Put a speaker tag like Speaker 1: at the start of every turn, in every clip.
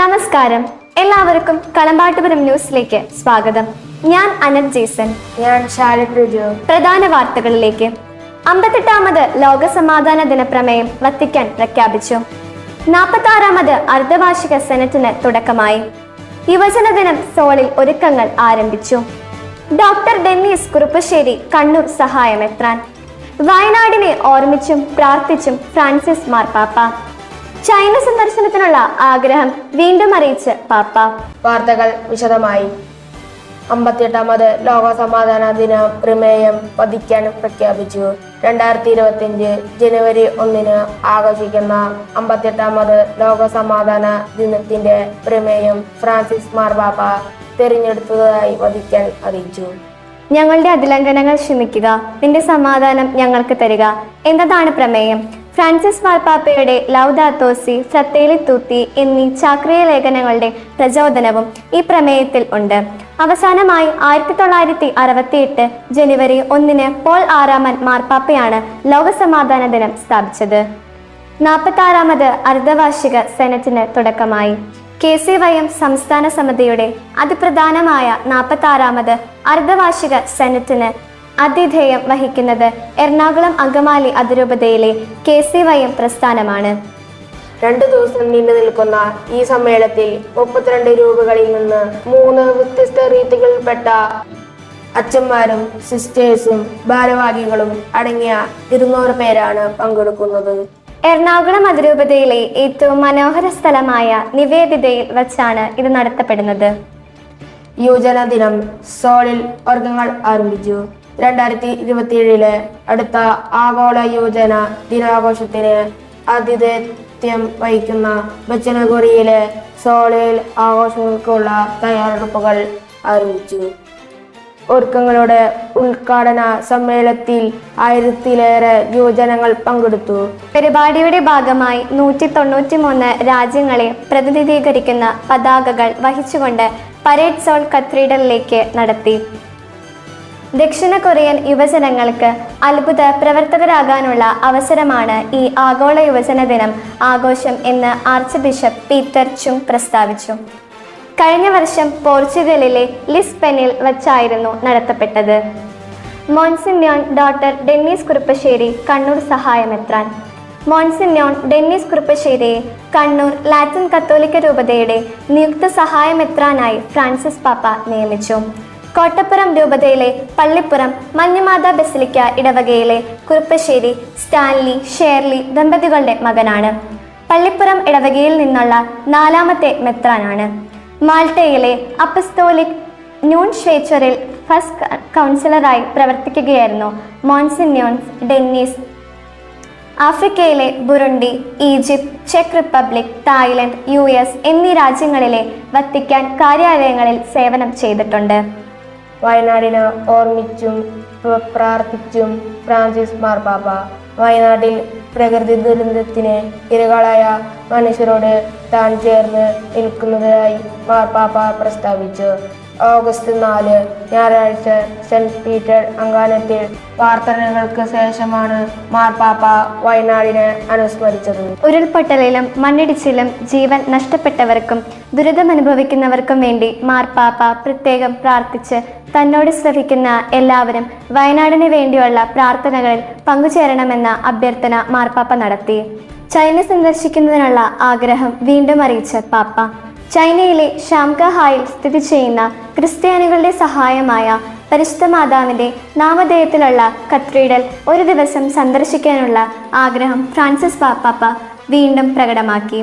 Speaker 1: നമസ്കാരം. എല്ലാവർക്കും കളമ്പാട്ടുപുരം ന്യൂസിലേക്ക് സ്വാഗതം. ഞാൻ അനന്ത് ജേസൺ
Speaker 2: ഞാൻ രുജു
Speaker 1: പ്രധാന വാർത്തകളിലേക്ക്. അമ്പത്തെട്ടാമത് ലോക സമാധാന ദിനപ്രമേയം വത്തിക്കാൻ പ്രഖ്യാപിച്ചു. നാൽപ്പത്തി ആറാമത് അർദ്ധവാർഷിക സെനറ്റിന് തുടക്കമായി. യുവജന ദിനം സോളിൽ ഒരുക്കങ്ങൾ ആരംഭിച്ചു. ഡോക്ടർ ഡെന്നീസ് കുറുപ്പശ്ശേരി കണ്ണൂർ സഹായമെത്രാൻ. വയനാടിനെ ഓർമ്മിച്ചും പ്രാർത്ഥിച്ചും ഫ്രാൻസിസ് മാർപ്പാപ്പ. ചൈന സന്ദർശനത്തിനുള്ള ആഗ്രഹം വീണ്ടും അറിയിച്ച് പാപ്പ.
Speaker 2: വാർത്തകൾ വിശദമായി. അമ്പത്തിയെട്ടാമത് ലോക സമാധാന ദിന പ്രമേയം പതിക്കാൻ പ്രഖ്യാപിച്ചു. രണ്ടായിരത്തി ഇരുപത്തിയഞ്ച് ജനുവരി ഒന്നിന് ആഘോഷിക്കുന്ന അമ്പത്തിയെട്ടാമത് ലോക സമാധാന ദിനത്തിന്റെ പ്രമേയം ഫ്രാൻസിസ് മാർബാപ്പ തിരഞ്ഞെടുത്തതായി വധിക്കാൻ അറിയിച്ചു.
Speaker 1: ഞങ്ങളുടെ അതിലംഘനങ്ങൾ ക്ഷമിക്കുക. നിന്റെ സമാധാനം ഞങ്ങൾക്ക് തരിക. എന്നതാണ് പ്രമേയം. ഫ്രാൻസിസ് മാർപ്പാപ്പയുടെ ലൗദാത്തോസി ഫ്രത്തേലി തൂത്തി എന്നീ ചാക്രിയ ലേഖനങ്ങളുടെ പ്രചോദനവും ഈ പ്രമേയത്തിൽ ഉണ്ട്. അവസാനമായി ആയിരത്തി തൊള്ളായിരത്തി അറുപത്തിയെട്ട് ജനുവരി ഒന്നിന് പോൾ ആറാമൻ മാർപ്പാപ്പയാണ് ലോകസമാധാന ദിനം സ്ഥാപിച്ചത്. നാൽപ്പത്തി ആറാമത് അർദ്ധവാർഷിക സെനറ്റിന് തുടക്കമായി. കെ സി വൈ എം സംസ്ഥാന സമിതിയുടെ അതിപ്രധാനമായ നാൽപ്പത്തി ആറാമത് അർദ്ധവാർഷിക സെനറ്റിന് അതിഥേയം വഹിക്കുന്നത് എറണാകുളം അങ്കമാലി അതിരൂപതയിലെ കെ സി വൈ എം പ്രസ്ഥാനമാണ്.
Speaker 2: രണ്ടു ദിവസം നീണ്ടു നിൽക്കുന്ന ഈ സമ്മേളനത്തിൽ മുപ്പത്തിരണ്ട് രൂപകളിൽ നിന്ന് മൂന്ന് വ്യത്യസ്ത രീതികളിൽപ്പെട്ട അച്ഛന്മാരും സിസ്റ്റേഴ്സും ഭാരവാഹികളും അടങ്ങിയ ഇരുന്നൂറ് പേരാണ് പങ്കെടുക്കുന്നത്.
Speaker 1: എറണാകുളം അതിരൂപതയിലെ ഏറ്റവും മനോഹര സ്ഥലമായ നിവേദിതയിൽ വച്ചാണ് ഇത് നടത്തപ്പെടുന്നത്.
Speaker 2: യുവജന ദിനം സോളിൽ വർഗങ്ങൾ ആരംഭിച്ചു. രണ്ടായിരത്തി ഇരുപത്തിയേഴിലെ അടുത്ത ആഗോള യുവജന ദിനാഘോഷത്തിന് ആതിഥേയത്വം വഹിക്കുന്ന ദക്ഷിണകൊറിയയിലെ സോളയിൽ ആഘോഷങ്ങൾക്കുള്ള തയ്യാറെടുപ്പുകൾ ആരംഭിച്ചു. ഒരുക്കങ്ങളുടെ ഉദ്ഘാടന സമ്മേളനത്തിൽ ആയിരത്തിലേറെ യുവജനങ്ങൾ പങ്കെടുത്തു.
Speaker 1: പരിപാടിയുടെ ഭാഗമായി നൂറ്റി തൊണ്ണൂറ്റി മൂന്ന് രാജ്യങ്ങളെ പ്രതിനിധീകരിക്കുന്ന പതാകകൾ വഹിച്ചുകൊണ്ട് പരേഡ് സോൾ കത്തീഡ്രലിലേക്ക് നടത്തി. ദക്ഷിണ കൊറിയൻ യുവജനങ്ങൾക്ക് അത്ഭുത പ്രവർത്തകരാകാനുള്ള അവസരമാണ് ഈ ആഗോള യുവജന ദിനം ആഘോഷം എന്ന് ആർച്ച് ബിഷപ്പ് പീറ്റർ ചുങ് പ്രസ്താവിച്ചു. കഴിഞ്ഞ വർഷം പോർച്ചുഗലിലെ ലിസ്ബനിൽ വച്ചായിരുന്നു നടത്തപ്പെട്ടത്. Monsignor doctor Dennis Kuruppassery Kannur സഹായമെത്രാൻ. Monsignor Dennis കുറുപ്പശ്ശേരിയെ കണ്ണൂർ ലാറ്റിൻ കത്തോലിക്ക രൂപതയുടെ നിയുക്ത സഹായമെത്രാനായി ഫ്രാൻസിസ് പാപ്പ നിയമിച്ചു. കോട്ടപ്പുറം രൂപതയിലെ പള്ളിപ്പുറം മഞ്ഞമാത ബസിലിക്ക ഇടവകയിലെ കുറുപ്പശ്ശേരി സ്റ്റാൻലി ഷേർലി ദമ്പതികളുടെ മകനാണ്. പള്ളിപ്പുറം ഇടവകയിൽ നിന്നുള്ള നാലാമത്തെ മെത്രാനാണ്. മാൾട്ടയിലെ അപ്പസ്തോലിക് ന്യൂൺ ഷ്വേച്ചറിൽ ഫസ്റ്റ് കൗൺസിലറായി പ്രവർത്തിക്കുകയായിരുന്നു മോൺസിന്യോൺസ് ഡെന്നീസ്. ആഫ്രിക്കയിലെ ബുറുണ്ടി ഈജിപ്ത് ചെക്ക് റിപ്പബ്ലിക് തായ്ലൻഡ് യു എന്നീ രാജ്യങ്ങളിലെ വത്തിക്കാൻ കാര്യാലയങ്ങളിൽ സേവനം ചെയ്തിട്ടുണ്ട്.
Speaker 2: വയനാടിനെ ഓർമ്മിച്ചും പ്രാർത്ഥിച്ചും ഫ്രാൻസിസ് മാർപ്പാപ്പ വയനാട്ടിൽ പ്രകൃതി ദുരന്തത്തിന് ഇരകളായ മനുഷ്യരോട് താൻ ചേർന്ന് നിൽക്കുന്നതായി മാർപ്പാപ്പ പ്രസ്താവിച്ചു. ഓഗസ്റ്റ് നാല് ഞായറാഴ്ച സെന്റ് പീറ്റർ അങ്കാനത്തിൽ പ്രാർത്ഥനകൾക്ക് ശേഷമാണ് മാർപ്പാപ്പ വയനാടിനെ അനുസ്മരിച്ചത്.
Speaker 1: ഉരുൾപൊട്ടലിലും മണ്ണിടിച്ചിലും ജീവൻ നഷ്ടപ്പെട്ടവർക്കും ദുരിതമനുഭവിക്കുന്നവർക്കും വേണ്ടി മാർപ്പാപ്പ പ്രത്യേകം പ്രാർത്ഥിച്ച് തന്നോട് ശ്രവിക്കുന്ന എല്ലാവരും വയനാടിന് വേണ്ടിയുള്ള പ്രാർത്ഥനകളിൽ പങ്കുചേരണമെന്ന അഭ്യർത്ഥന മാർപ്പാപ്പ നടത്തി. ചൈന സന്ദർശിക്കുന്നതിനുള്ള ആഗ്രഹം വീണ്ടും അറിയിച്ച പാപ്പ. ചൈനയിലെ ഷാംഗഹായിൽ സ്ഥിതി ചെയ്യുന്ന ക്രിസ്ത്യാനികളുടെ സഹായമായ പരിശുദ്ധ മാതാവിന്റെ നാമധേയത്തിലുള്ള കത്രീഡൽ ഒരു ദിവസം സന്ദർശിക്കാനുള്ള ആഗ്രഹം ഫ്രാൻസിസ് പാപ്പാപ്പ വീണ്ടും പ്രകടമാക്കി.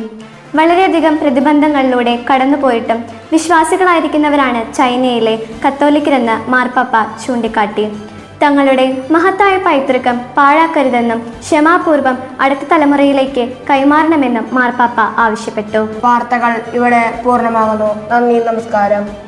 Speaker 1: വളരെയധികം പ്രതിബന്ധങ്ങളിലൂടെ കടന്നുപോയിട്ടും വിശ്വാസികളായിരിക്കുന്നവരാണ് ചൈനയിലെ കത്തോലിക്കരെന്ന് മാർപ്പാപ്പ ചൂണ്ടിക്കാട്ടി. തങ്ങളുടെ മഹത്തായ പൈതൃകം പാഴാക്കരുതെന്നും ക്ഷമാപൂർവം അടുത്ത തലമുറയിലേക്ക് കൈമാറണമെന്നും മാർപ്പാപ്പ ആവശ്യപ്പെട്ടു.
Speaker 2: വാർത്തകൾ ഇവിടെ പൂർണമാകുന്നു. നന്ദി നമസ്കാരം.